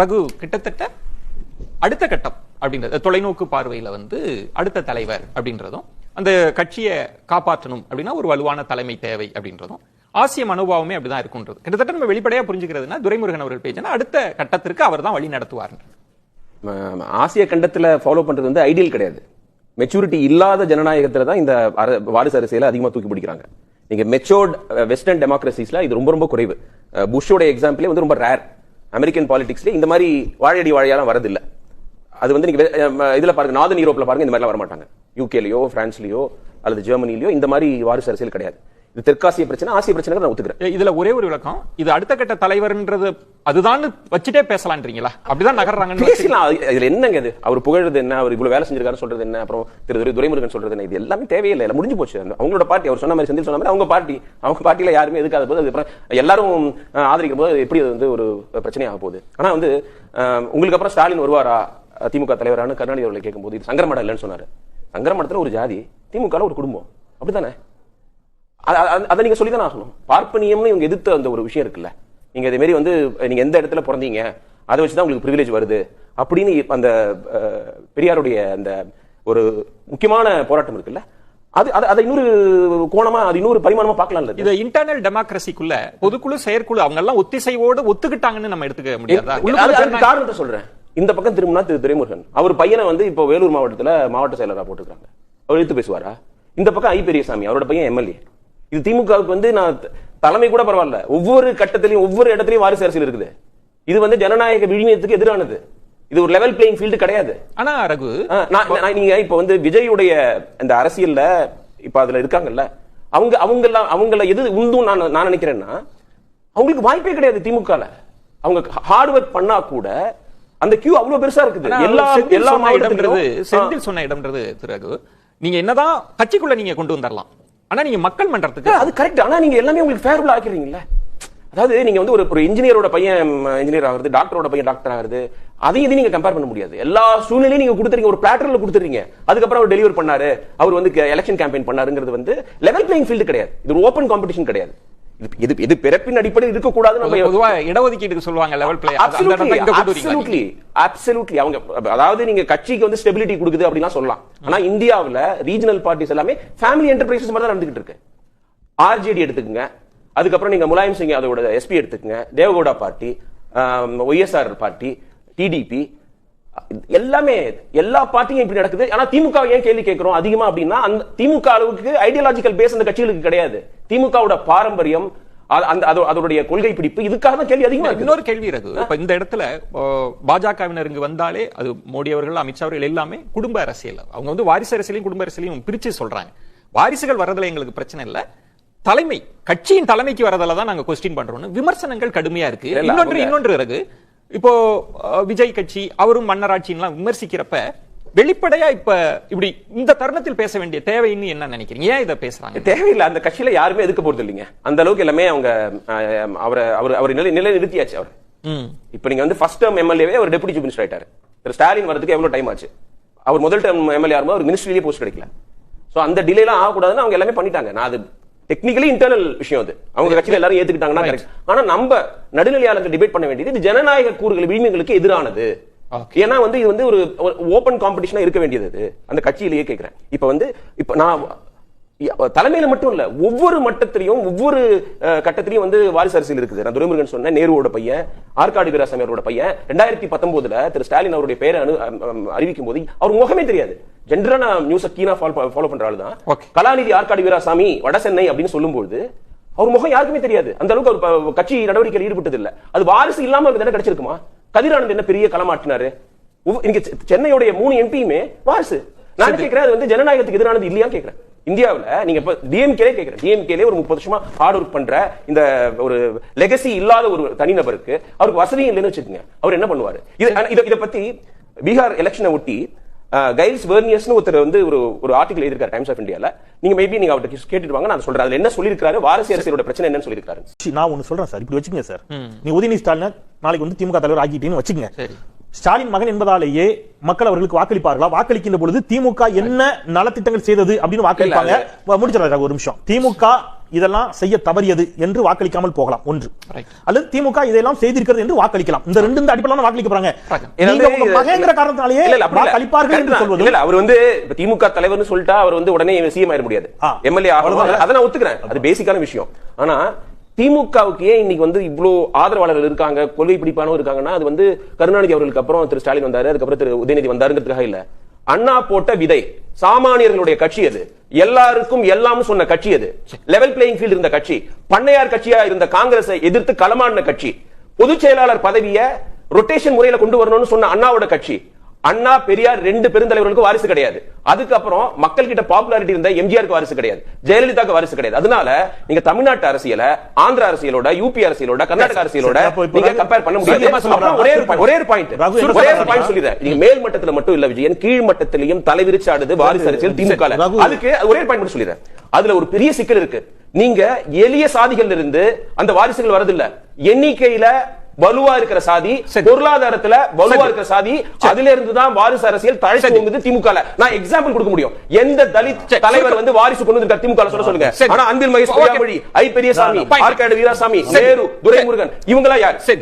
ரகு கிட்டத்தட்ட அடுத்த கட்டம் அப்படின்றது தொலைநோக்கு பார்வையில வந்து அடுத்த தலைவர் அப்படின்றதும் அந்த கட்சியை காப்பாற்றணும் அப்படின்னா ஒரு வலுவான தலைமை தேவை அப்படின்றதும் ஆசிய மனோபாவமே அப்படிதான் இருக்குன்றது கிட்டத்தட்ட நம்ம வெளிப்படையா புரிஞ்சுக்கிறதுனா துரைமுருகன் அவர்கள் பேச்சுன்னா அடுத்த கட்டத்திற்கு அவர் தான் வழி நடத்துவார் ஆசிய கண்டத்துல ஃபாலோ பண்றது வந்து ஐடியல் கிடையாது. மெச்சூரிட்டி இல்லாத ஜனநாயகத்துல தான் இந்த வாரிசு அரசியலை அதிகமா தூக்கி பிடிக்கிறாங்க. நீங்க மெச்சோர்ட் வெஸ்டர்ன் டெமோக்ரஸிஸ்ல இது ரொம்ப ரொம்ப குறைவு. புஷ்ஷோட எக்ஸாம்பிளே வந்து ரொம்ப ரேர் அமெரிக்கன் பாலிடிக்ஸ்ல இந்த மாதிரி வாழையடி வாழையாலாம் வரதில்லை. அது வந்து நீங்க இதுல பாருங்க நார்தன் யூரோப்ல பாருங்க இந்த மாதிரிலாம் வர மாட்டாங்க யூகேலயோ பிரான்ஸ்லயோ அல்லது ஜெர்மனிலயோ இந்த மாதிரி வாரிசு அரசியல் கிடையாது. தெற்காசிய பிரச்சனை ஆசிய பிரச்சனை நான் ஒத்துக்கிறேன். இதுல ஒரே ஒரு விளக்கம். இது அடுத்த கட்ட தலைவர்ன்றது அதுதான் வச்சுட்டே பேசலான்றீங்களா? அப்படிதான் நகர்றாங்கன்னு வச்சு- பேசலாம். இதுல என்னங்க இது? அவர் புகழ்றது என்ன? அவர் இவ்வளவு வேலை செஞ்சிருக்காரு சொல்றது என்ன? அப்புறம் திரு துரை- துரைமுருகன் சொல்றது என்ன? இது எல்லாமே தேவையில்லை. இல்ல முடிஞ்சு போச்சு. அவங்களோட பார்ட்டி அவர் சொன்ன மாதிரி செந்தில் சொன்ன மாதிரி அவங்க பார்ட்டி. அவங்க பார்ட்டியில யாருமே எதுக்காத போது அதுக்கப்புறம் எல்லாரும் ஆதரிக்கும் போது எப்படி அது வந்து ஒரு பிரச்சனையாக போகுது. ஆனா வந்து உங்களுக்கு அப்புறம் ஸ்டாலின் வருவாரா? திமுக தலைவரானு கருணாநிதி அவர்களை கேட்கும்போது இது சங்கரமடம் இல்லைன்னு சொன்னாரு. சங்கரமடத்துல ஒரு ஜாதி திமுக ஒரு குடும்பம். அப்படித்தானே? அத- அத- அதை நீங்க சொல்லி தான் ஆகணும். பார்ப்பனியம்னு இவங்க எதிர்த்த அந்த ஒரு விஷயம் இருக்குல்ல. நீங்க இதே மாதிரி வந்து நீங்க எந்த இடத்துல பிறந்தீங்க அதை வச்சு தான் உங்களுக்கு ப்ரிவிலேஜ் வருது அப்படின்னு அந்த பெரியாருடைய அந்த ஒரு முக்கியமான போராட்டம் இருக்குல்ல. அது அது- அதை இன்னொரு கோணமா அது இன்னொரு பரிமாணமா பார்க்கலாம்ல இத. இன்டர்னல் டெமோக்ரசிக்குள்ள பொதுக்குழு செயற்குழு அவங்க எல்லாம் ஒத்திசைவோடு ஒத்துக்கிட்டாங்கன்னு நம்ம எடுத்துக்க முடியாதா? அது- காரணத்தை சொல்றேன். இந்த பக்கம் திரும்பினா திரு துரைமுருகன். அவர் பையனை வந்து இப்போ வேலூர் மாவட்டத்துல மாவட்ட செயலரா போட்டுருக்காங்க அவர் எடுத்து பேசுவாரா? இந்த பக்கம் ஐ பெரியசாமி அவரோட பையன் எம்எல்ஏ. இது திமுகவுக்கு வந்து நான் தலைமை கூட பரவாயில்ல. ஒவ்வொரு கட்டத்திலையும் ஒவ்வொரு இடத்துலயும் வாரிசு அரசியல் இருக்குது. இது வந்து ஜனநாயக விழுமியத்துக்கு எதிரானது. இது ஒரு லெவல் பிளேயிங் ஃபீல்டு கிடையாது. ஆனா ரகு நான் நீங்க இப்ப வந்து விஜயுடைய இந்த அரசியல்ல இப்ப அதுல இருக்காங்கல்ல அவங்க அவங்க எல்லாம் அவங்கள எது உந்தும் நான் நான் நினைக்கிறேன்னா அவங்களுக்கு வாய்ப்பே கிடையாது திமுகல. அவங்க ஹார்ட் ஒர்க் பண்ணா கூட அந்த கியூ அவ்வளவு பெருசா இருக்குது. எல்லா எல்லா இடம்ன்றது செந்தில் சொன்ன இடம்ன்றது திரு ரகு நீங்க என்னதான் கட்சிக்குள்ள நீங்க கொண்டு வந்துடலாம் ஆனா நீங்க மக்கள் மன்றத்துக்கு அது கரெக்ட் ஆனா நீங்க எல்லாமே உங்களுக்கு ஃபேவரபிள் ஆக்கிறீங்கல்ல அதாவது நீங்க வந்து ஒரு ஒரு இன்ஜினியரோட பையன் இன்ஜினியர் ஆகுறது டாக்டரோட பையன் டாக்டர் ஆகுறது அதையும் இதையும் நீங்க கம்பேர் பண்ண முடியாது. எல்லா சூழ்நிலையும் நீங்க கொடுத்துறீங்க ஒரு பிளாட்டர்ல கொடுத்துறீங்க அதுக்கப்புறம் அவர் டெலிவர் பண்ணாரு. அவர் வந்து எலெக்ஷன் கேம்பெயின் பண்ணாருங்கிறது வந்து லெவல் பிளேயிங் ஃபீல்டு கிடையாது. இது ஒரு ஓப்பன் காம்படிஷன் கிடையாது. இது இது பிறப்பின் அடிப்படையில் இருக்கக்கூடாதுன்னு நம்ம பொதுவா இடஒதுக்கீடுக்கு சொல்லுவாங்க லெவல் பிளே absolutely, absolutely. அவங்க அதாவது நீங்க கட்சிக்கு வந்து ஸ்டெபிலிட்டி கொடுக்குது அப்படிலாம் சொல்லலாம். ஆனா இந்தியாவுல ரீஜனல் பார்ட்டிஸ் எல்லாமே ஃபேமிலி என்டர்பிரைசஸ் மாதிரி தான் நடந்துகிட்டு இருக்கு. ஆர்ஜேடி எடுத்துக்கங்க. அதுக்கப்புறம் நீங்க முலாயம் சிங் அதோட எஸ்பி எடுத்துக்கங்க. Devegowda party YSR party TDP எல்லாமே எல்லா பார்ட்டியும் இப்படி நடக்குது. ஆனா திமுக ஏன் கேள்வி கேட்கிறோம்? அதிகமா அப்படின்னா அந்த திமுக அளவுக்கு ஐடியாலஜிக்கல் பேஸ் அந்த கட்சிகளுக்கு கிடையாது. திமுகவோட பாரம்பரியம் அதோடைய கொள்கை பிடிப்பு இதுக்காக தான் கேள்வி அதிகமா இருக்கு. இன்னொரு கேள்வி ரகு. இப்ப இந்த இடத்துல பாஜகவினர் இங்கு வந்தாலே அது மோடி அவர்கள் அமித்ஷா அவர்கள் எல்லாமே குடும்ப அரசியல். அவங்க வந்து வாரிசு அரசியலையும் குடும்ப அரசியலையும் பிரிச்சு சொல்றாங்க. வாரிசுகள் வரதுல எங்களுக்கு பிரச்சனை இல்ல. தலைமை கட்சியின் தலைமைக்கு வரதுல தான் நாங்க கொஸ்டின் பண்றோம்னு விமர்சனங்கள் கடுமையா இருக்கு. இன்னொன்று இன்னொன்று ரகு. இப்போ விஜய் கட்சி அவரும் மன்னராட்சின்லாம் விமர்சிக்கிறப்ப வெளிப்படையா இப்ப இப்படி இந்த தருணத்தில் பேச வேண்டிய தேவைன்னு என்ன நினைக்கிறீங்க? ஏன் இதை பேசுறாங்க? தேவையில்லை. அந்த கட்சியில யாருமே எதுக்க போறது இல்லைங்க. அந்த அளவுக்கு எல்லாமே அவங்க அவரை அவர் அவர் நிலை நிலை நிறுத்தியாச்சு அவர். இப்ப நீங்க வந்து ஃபர்ஸ்ட் டேர்ம் எம்எல்ஏவே அவர் டெபுட்டி சீஃப் மினிஸ்டர் ஆயிட்டாரு. திரு ஸ்டாலின் வரதுக்கு எவ்வளவு டைம் ஆச்சு? அவர் முதல் டேர்ம் எம்எல்ஏ ஆகும்போது அவர் மினிஸ்ட்ரிலேயே போஸ்ட் கிடைக்கல. சோ அந்த டிலே எல்லாம் ஆகக்கூடாதுன்னு அவங்க எல்லாமே பண்ணிட்டாங்க. நான் அது டெக்னிக்கலி இன்டர்னல் விஷயம் அது. அவங்க கட்சியில எல்லாரும் ஏத்துக்கிட்டாங்கன்னா correct. ஆனா நம்ம நடுநிலையாளர்கள் டிபேட் பண்ண வேண்டியது இது ஜனநாயக கூறுகள் விழுமியங்களுக்கு எதிரானது. ஏன்னா வந்து இது வந்து ஒரு ஓபன் காம்படிஷனா இருக்க வேண்டியது அந்த கட்சியிலேயே கேட்கிறேன் இப்ப வந்து இப்ப நான் தலைமையில மட்டும் இல்ல ஒவ்வொரு மட்டத்திலையும் ஒவ்வொரு கட்டத்திலையும் வந்து வாரிசு அரசியல் இருக்குது. நான் துரைமுருகன் சொன்ன நேருவோட பையன் ஆற்காடு வீராசாமி அவரோட பையன். ரெண்டாயிரத்தி பத்தொன்பதுல திரு. ஸ்டாலின் அவருடைய அம், அறிவிக்கும் போது அவர் முகமே தெரியாது. ஜென்ரலா நான் நியூஸை கீனா ஃபாலோ பண்ற ஆளு தான். கலாநிதி ஆற்காடு வீராசாமி வட சென்னை அப்படின்னு சொல்லும்போது அவர் முகம் யாருக்குமே தெரியாது. அந்த அளவுக்கு அவர் கட்சி நடவடிக்கையில் ஈடுபட்டது இல்ல அது வாரிசு இல்லாம என்ன கிடைச்சிருக்குமா? கதிரானந்த் என்ன பெரிய களமாட்டினாரு இங்க சென்னையுடைய மூணு எம்பியுமே வாரிசு. நான் என்ன கேட்கிறேன் அது வந்து ஜனநாயகத்துக்கு எதிரானது இல்லையா கேட்கிறேன் இந்தியாவுல நீங்க இப்ப டிஎம்கே கேட்கிறேன் டிஎம்கேலே ஒரு முப்பது வருஷமா ஹார்ட் ஒர்க் பண்ற இந்த ஒரு லெகசி இல்லாத ஒரு தனிநபருக்கு அவருக்கு வசதியும் இல்லைன்னு வச்சுக்கோங்க. அவர் என்ன பண்ணுவாரு? இது இத இத பத்தி பீகார் எலெக்ஷனை ஒட்டி கைல்ஸ் வெர்னியஸ்னு ஒருத்தர் வந்து ஒரு ஒரு ஆர்டிகல் எழுதிருக்காரு டைம்ஸ் ஆஃப் இந்தியால நீங்க மேபி நீங்க அவர்கிட்ட கேட்டுட்டு வாங்க நான் சொல்றேன். அதுல என்ன சொல்லிருக்காரு வாரிசு அரசியலோட பிரச்சனை என்னன்னு சொல்லிருக்காரு நான் ஒண்ணு சொல்றேன் சார். இப்படி வச்சுக்கங்க சார். நீ உதயநிதி ஸ்டாலின் நாளைக்கு வந்து திமுக தலைவர் ஆக்கிட்டீங்கன்னு வச்சுக்கங்க. சரி. ஸ்டாலின் மகன் என்பதாலேயே மக்கள் அவர்களுக்கு வாக்களிப்பார்களா? வாக்களிக்கின்ற பொழுது திமுக என்ன நலத்திட்டங்கள் செய்தது அப்படின்னு வாக்களிப்பாங்க? முடிச்சிடறாங்க ஒரு நிமிஷம். திமுக இதெல்லாம் செய்ய தவறியது என்று வாக்களிக்காமல் போகலாம். ஒன்று. அல்லது திமுக இதெல்லாம் செய்திருக்கிறது என்று வாக்களிக்கலாம். இந்த ரெண்டு இந்த அடிப்படையில வாக்களிக்க போறாங்க. மகங்கிற காரணத்தினாலேயே. வாக்களிப்பார்கள் என்று. சொல்வது இல்ல, அவர் வந்து திமுக தலைவர்னு சொல்லிட்டா அவர் வந்து உடனே சிஎம் ஆயிட முடியாது. எம்எல்ஏ. ஆகணும். அதை நான் ஒத்துக்கிறேன். அது பேசிக்கான விஷயம். ஆனா திமுகவுக்கு ஏன் இன்னைக்கு வந்து இவ்வளோ ஆதரவாளர்கள் இருக்காங்க கொள்கை பிடிப்பானவங்க இருக்காங்கன்னா அது வந்து கருணாநிதி அவர்களுக்கு அப்புறம் திரு ஸ்டாலின் வந்தாரு அதுக்கப்புறம் திரு உதயநிதி வந்தாருங்கிறதுக்காக இல்ல. அண்ணா போட்ட விதை சாமானியர்களுடைய கட்சி அது. எல்லாருக்கும் எல்லாம் சொன்ன கட்சி அது. லெவல் பிளேயிங் ஃபீல்ட் இருந்த கட்சி. பண்ணையார் கட்சியா இருந்த காங்கிரஸை எதிர்த்து களமாடின கட்சி. பொதுச் செயலாளர் பதவியை ரொட்டேஷன் முறையில கொண்டு வரணும்னு சொன்ன அண்ணாவோட கட்சி. அண்ணா பெரியார் ரெண்டு பெருந்தலைவர்களுக்கு வாரிசு கிடையாது. அதுக்கப்புறம் மக்கள் கிட்ட பாப்புலாரிட்டி இருந்த எம்ஜிஆருக்கு வாரிசு கிடையாது. ஜெயலலிதாக்கு வாரிசு கிடையாது. அதனால நீங்க தமிழ்நாட்டு அரசியல ஆந்திர அரசியலோட யூபி அரசியலோட கர்நாடக அரசியலோட நீங்க கம்பேர் பண்ண முடியாது. ஒரே ஒரு ஒரே ஒரு பாயிண்ட் ஒரே ஒரு? பாயிண்ட் சொல்லிடுறேன். நீங்க மேல் மட்டத்துல மட்டும் இல்ல விஜயன். கீழ் மட்டத்திலையும் தலைவிரிச்சாடுது வாரிசு அரசியல் திமுக அதுக்கு ஒரே பாயிண்ட் மட்டும் சொல்லிடுறேன். அதுல ஒரு பெரிய சிக்கல் இருக்கு. நீங்க எளிய சாதிகள் இருந்து அந்த வாரிசுகள் வரதில்ல. எண்ணிக்கையில வலுவா இருக்கிற சாதி. பொருளாதாரத்துல வலுவா. இருக்கிற சாதி அதுல இருந்து தான் வாரிசு அரசியல் தழைச்சு. ஓங்குது திமுக. நான் எக்ஸாம்பிள் கொடுக்க முடியும் எந்த தலித். தலைவர் வந்து வாரிசு கொண்டு வந்திருக்கார் திமுக சொல்ல சொல்லுங்க. ஆனா அன்பில் மகேஷ். பொய்யாமொழி ஐ பெரியசாமி. ஆற்காடு வீராசாமி சரி. நேரு துரைமுருகன் இவங்க எல்லாம் யார் சரி